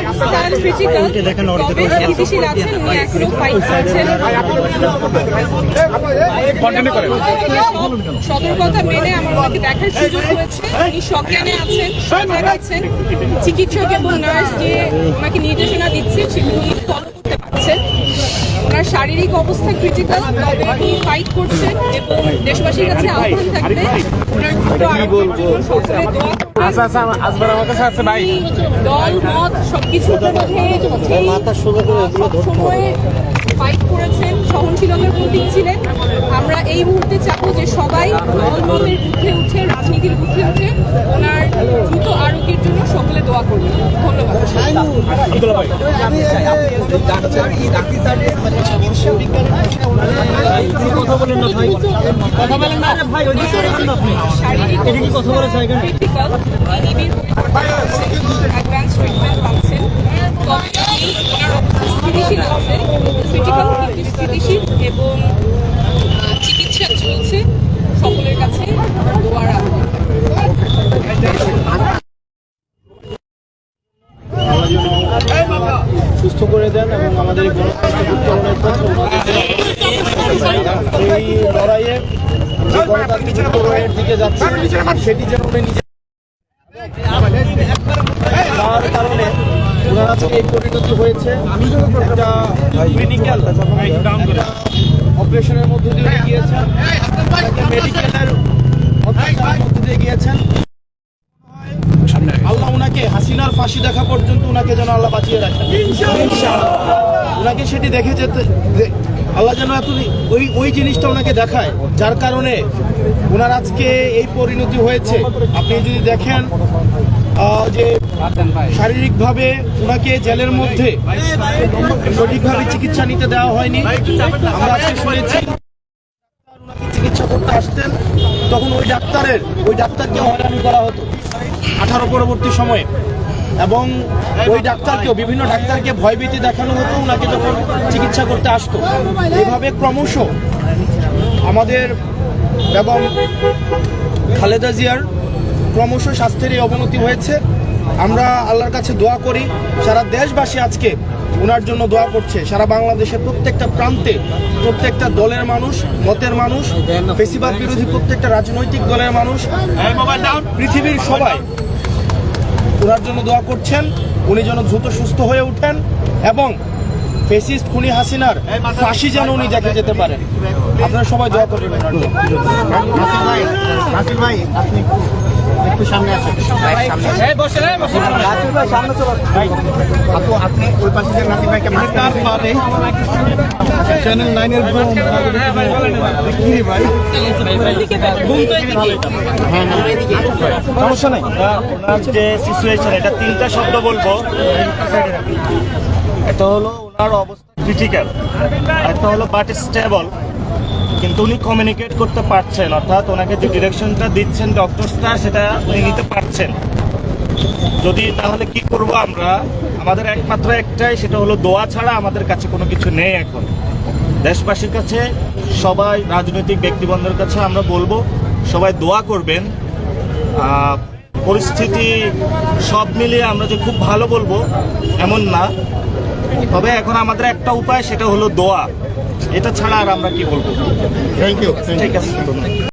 অবস্থান ক্রিটিক্যাল তবে স্থিতিশীল আছেন উনি এখনও ফাইট করছেন সতর্কতা মেনে আমার ওনাকে দেখার সুযোগ হয়েছে উনি সজ্ঞানে আছেন সজাগ আছেন চিকিৎসক এবং নার্স যে ওনাকে নির্দেশনা দিচ্ছে সেগুলো ফলো পারছেন ওনার শারীরিক অবস্থা ক্রিটিক্যাল তবে উনি ফাইট করছেন এবং দেশবাসীর কাছে আহ্বান থাকবে ওনার দ্রুত দোয়া। আচ্ছা আচ্ছা দল মত সবকিছুর মধ্যে ফাইট করেছেন সহনশীলতার প্রতীক ছিলেন আমরা এই মুহূর্তে চাবো যে সবাই দল মতের ঊর্ধ্বে উঠে রাজনীতির ঊর্ধ্বে উঠে ওনার দ্রুত আরোগ্যের জন্য সকলে দোয়া করবেন ধন্যবাদ শারীরিক ক্রিটিক্যাল নিবিড় অ্যাডভান্স ট্রিটমেন্ট পাচ্ছেন স্থিতিশীল এবং চিকিৎসা চলছে সকলের কাছে দোয়ার সুস্থ করে দেন এবং আমাদের এই লড়াইয়ে দিকে যাচ্ছে, সেটি যেন উনি নিজে তার কারণে ওনার এই পরিণতি হয়েছে। একটা অপারেশনের মধ্যে দিয়ে গিয়েছেন। মেডিকেলের মধ্যে দিয়ে গিয়েছেন। হাসিনার ফাঁসি দেখা পর্যন্ত ওনাকে যেন আল্লাহ বাঁচিয়ে রাখেন। ওনাকে সেটি দেখে যেতে আল্লাহ যেন এত ওই ওই জিনিসটা ওনাকে দেখায় যার কারণে ওনার আজকে এই পরিণতি হয়েছে। আপনি যদি দেখেন যে শারীরিকভাবে ওনাকে জেলের মধ্যে সঠিকভাবে চিকিৎসা নিতে দেওয়া হয়নি আমরা আজকে শুনেছি চিকিৎসা করতে আসতেন তখন ওই ডাক্তারের ওই ডাক্তারকে হয়রানি করা হতো। আঠারো পরবর্তী সময়ে। এবং ওই ডাক্তারকেও বিভিন্ন ডাক্তারকে ভয়ভীতি দেখানো হতো ওনাকে যখন চিকিৎসা করতে আসতো। এভাবে ক্রমশ আমাদের এবং খালেদা জিয়ার ক্রমশ স্বাস্থ্যের এই অবনতি হয়েছে। আমরা আল্লাহর কাছে দোয়া করি সারা দেশবাসী আজকে ওনার জন্য দোয়া করছে। সারা বাংলাদেশের প্রত্যেকটা প্রান্তে প্রত্যেকটা দলের মানুষ মতের মানুষ বেশিরভাগ বিরোধী প্রত্যেকটা রাজনৈতিক দলের মানুষ পৃথিবীর সবাই ওনার জন্য দোয়া করছেন উনি যেন দ্রুত সুস্থ হয়ে ওঠেন এবং ফেসিস্ট খুনি হাসিনার ফাঁসি যেন উনি দেখে যেতে পারেন। আপনারা সবাই দোয়া করবেন ভাই আপনি একটু সামনে আসেন। এই বসে রে বসে নাসির ভাই সামনে চলে আসুন। ভাই আপু আপনি ওই পাশে যে নাসির ভাইকে মাঝখানে চ্যানেল নাইনের কি রে ভাই? সমস্যা নাই? ওনার যে সিচুয়েশন এটা তিনটা শব্দ বলব। এটা হলো ওনার অবস্থা ক্রিটিক্যাল একটা হলো বাট স্টেবল কিন্তু উনি কমিউনিকেট করতে পারছেন, অর্থাৎ ওনাকে যে ডিরেকশনটা দিচ্ছেন ডক্টরসরা সেটা উনি নিতে পারছেন। যদি তাহলে কি করব আমরা? আমাদের একমাত্র একটাই, সেটা হলো দোয়া ছাড়া আমাদের কাছে কোনো কিছু নেই এখন। দেশবাসীর কাছে সবাই রাজনৈতিক ব্যক্তিবন্ধের কাছে আমরা বলব সবাই দোয়া করবেন। পরিস্থিতি সব মিলিয়ে আমরা যে খুব ভালো বলব এমন না। তবে এখন আমাদের একটা উপায় সেটা হলো দোয়া। এটা ছাড়া আর আমরা কি বলব? থ্যাংক ইউ ঠিক আছে